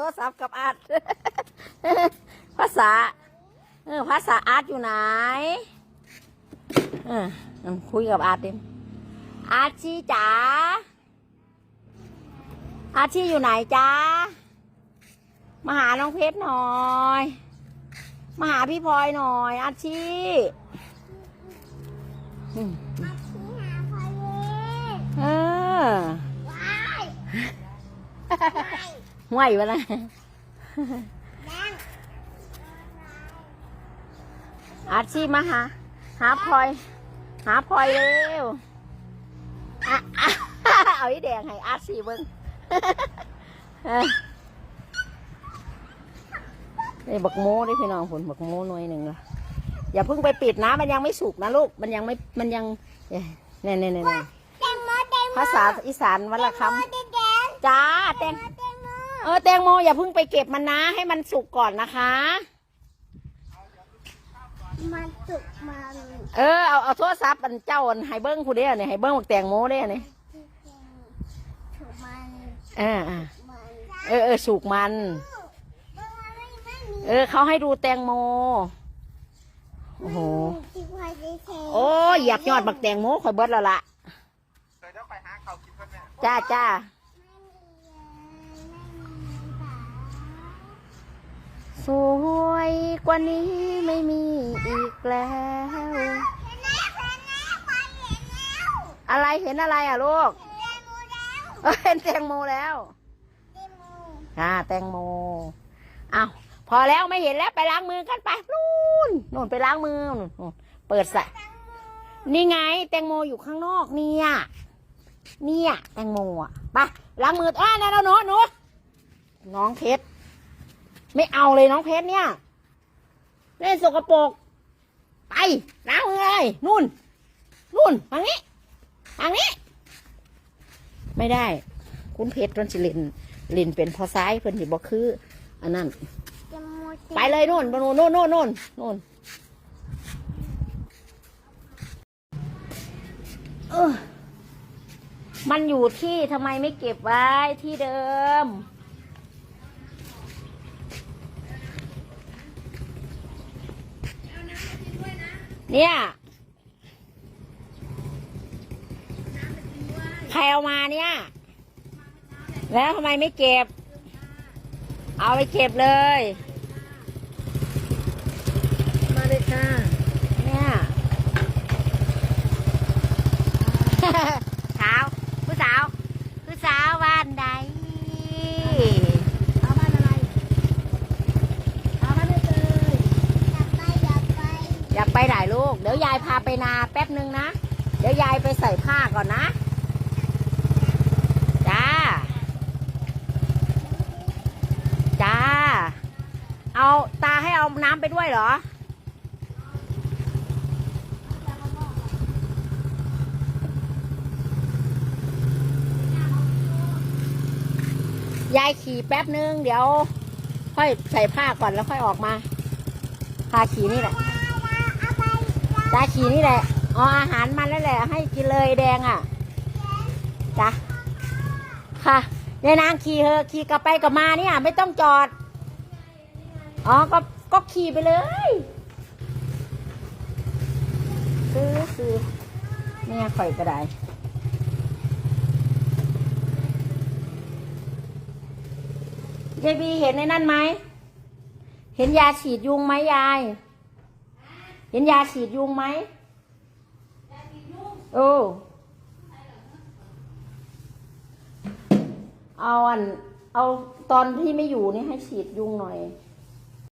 โทรศัพท์กับอาร์ตภาษาเออภาษาอาร์ตอยู่ไหนเอออืมคุยกับอาร์ตดิอาร์ตชีจ๋าอาร์ตชีอยู่ไหนจ้ามาหาน้องเพชรหน่อยมาหาพี่พลอยหน่อย อาร์ตชีอืมมาที่หาพอดีเออว้าย ห่วยวะนะแดงอาชีพมาหาหาพลอย หาพลอยเร็วอะอะเอาไอ้แดงให้อาชีเบิ้งเออนี่บักโม้ได้พี่น้องผลบักโม้หน่วยหนึ่งละอย่าเพิ่งไปปิดนะ มันยังไม่สุกนะลูก มันยังไม่ มันยังเนี่ยเนี่ยเนี่ยเนี่ยแตงโมแตงโมภาษาอีสานวันละคแตงโมแดงำจ้าแตงแตงโม เออแตงโมอย่าเพิ่งไปเก็บมันนะ ให้มันสุกก่อนนะคะ มันสุกมันเออเอาเอาโทรศัพท์อันเจ้าอันให้เบิ้งผู้เดียวเนี่ยให้เบิ้งบักแตงโมเด้เนี่ยถูกมันอ่าอ่ามันเออเออสุกมันเออเขาให้ดูแตงโมโอ้โหที่พอดีเทโอ้ยเหยียบยอดบักแตงโมข่อยเบิดแล้วล่ะ เดี๋ยวไปหาเขากินก่อนแม่จ้าจ้า สวยกว่านี้ไม่มีอีกแล้ว อะไรเห็นอะไรอะลูกเออเห็นแตงโมแล้วค่ะแตงโมเอาพอแล้วไม่เห็นแล้วไปล้างมือกันไปนู่นนู่นไปล้างมือนู่นนู่นเปิดสระนี่ไง แตงโมอยู่ข้างนอกเนี่ยเนี่ยแตงโมอะไปล้างมืออ่านั่นแล้วหนูหนูน้องเพชร ไม่เอาเลยน้องเพชรเนี่ยเล่นสกปรกไปล้างมือเลยนู่น นู่นทางนี้ทางนี้ ไม่ได้ คุณเพชรต้นสิเลนเลนเป็นพอซ้ายเพิ่นสิบอกคือ อันนั้น ไปเลยนู่นไปนู่นนู่นนู่นนู่นนู่นเออมันอยู่ที่ทำไมไม่เก็บไว้ที่เดิม เนี่ย ใครเอามาเนี่ย แล้วทำไมไม่เก็บ เอาไปเก็บเลย มาเลยค่ะ เนี่ย สาว ผู้สาว ผู้สาวบ้านใด เอาบ้านอะไรเอาบ้านเลย อย่าไปอย่าไป อยาก ไปไหนลูก เดี๋ยวยายพาไปนาแป๊บนึงนะ เดี๋ยวยายไปใส่ผ้าก่อนนะ จ้า จ้า เอาตาให้เอาน้ำไปด้วยเหรอ ยายขี่แป๊บนึง เดี๋ยว ค่อยใส่ผ้าก่อนแล้วค่อยออกมา พาขี่นี่แหละ ตาขี่นี่แหละเอาอาหารมันนั่นแหละ ให้กินเลยแดงอะจ้ะค่ะยายนางขี่เถอขี่กลับไปกลับมาเนี่ยไม่ต้องจอด อ๋อ ก็ก็ขี่ไปเลยซื้อซื้อเนี่ยข่อยก็ได้ยายบีเห็นในนั่นไหม เห็นยาฉีดยุงไหมยาย เห็นยาฉีดยุงไหมโอ้เอาอัน เอาตอนที่ไม่อยู่นี่ให้ฉีดยุงหน่อย